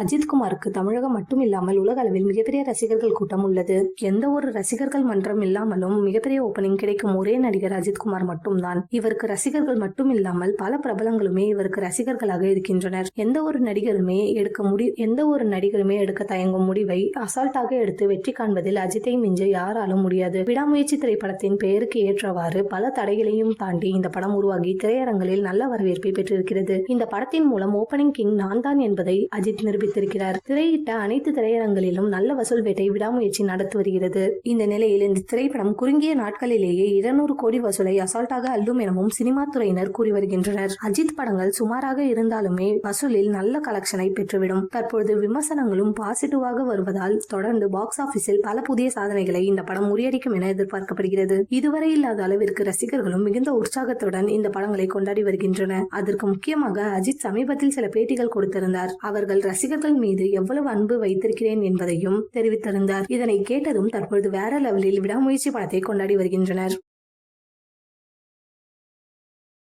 அஜித்குமாருக்கு தமிழகம் மட்டும் இல்லாமல் உலக அளவில் மிகப்பெரிய ரசிகர்கள் கூட்டம் உள்ளது. எந்த ஒரு ரசிகர்கள் மன்றம் இல்லாமலும் மிகப்பெரிய ஓப்பனிங் கிடைக்கும் ஒரே நடிகர் அஜித்குமார் மட்டும்தான். இவருக்கு ரசிகர்கள் மட்டும் இல்லாமல் பல பிரபலங்களுமே இவருக்கு ரசிகர்களாக இருக்கின்றனர். எந்த ஒரு நடிகருமே எடுக்க முடி எந்த ஒரு நடிகருமே எடுக்க தயங்கும் முடிவை அசால்ட்டாக எடுத்து வெற்றி காண்பதில் அஜித்தை மிஞ்ச யாராலும் முடியாது. விடாமுயற்சி திரைப்படத்தின் பெயருக்கு ஏற்றவாறு பல தடைகளையும் தாண்டி இந்த படம் உருவாகி திரையரங்களில் நல்ல வரவேற்பை பெற்றிருக்கிறது. இந்த படத்தின் மூலம் ஓப்பனிங் கிங் நான் தான் என்பதை அஜித் நிரூபித்திருக்கிறார் திரையிட்ட அனைத்து திரையரங்களிலும் நல்ல வசூல் வேட்டை விடாமுயற்சி நடத்தி வருகிறது. இந்த நிலையில் இந்த திரைப்படம் குறுங்கிய நாட்களிலேயே இருநூறு கோடி வசூலை அசால்ட்டாக அள்ளும் எனவும் சினிமா துறையினர் கூறி வருகின்றனர். அஜித் படங்கள் சுமாராக இருந்தாலுமே வசூலில் நல்ல கலெக்ஷனை பெற்றுவிடும். தற்பொழுது விமர்சனங்களும் பாசிட்டிவாக வருவதால் தொடர்ந்து பாக்ஸ் ஆபீஸில் பல புதிய சாதனைகளை இந்த படம் முறியடிக்கும் என எதிர்பார்க்கப்படுகிறது. இதுவரை இல்லாத அளவிற்கு ரசிகர்களும் மிகுந்த உற்சாகத்துடன் இந்த படங்களை கொண்டாடி வருகின்றனர். அதற்கு முக்கியமாக அஜித் சமீபத்தில் சில பேட்டிகள் கொடுத்திருந்தார். அவர்கள் ரசிகர்கள் மீது எவ்வளவு அன்பு வைத்திருக்கிறேன் என்பதையும் தெரிவித்திருந்தார் இதனை கேட்டதும் தற்பொழுது வேற லெவலில் விடாமுயற்சி படத்தை கொண்டாடி வருகின்றனர்.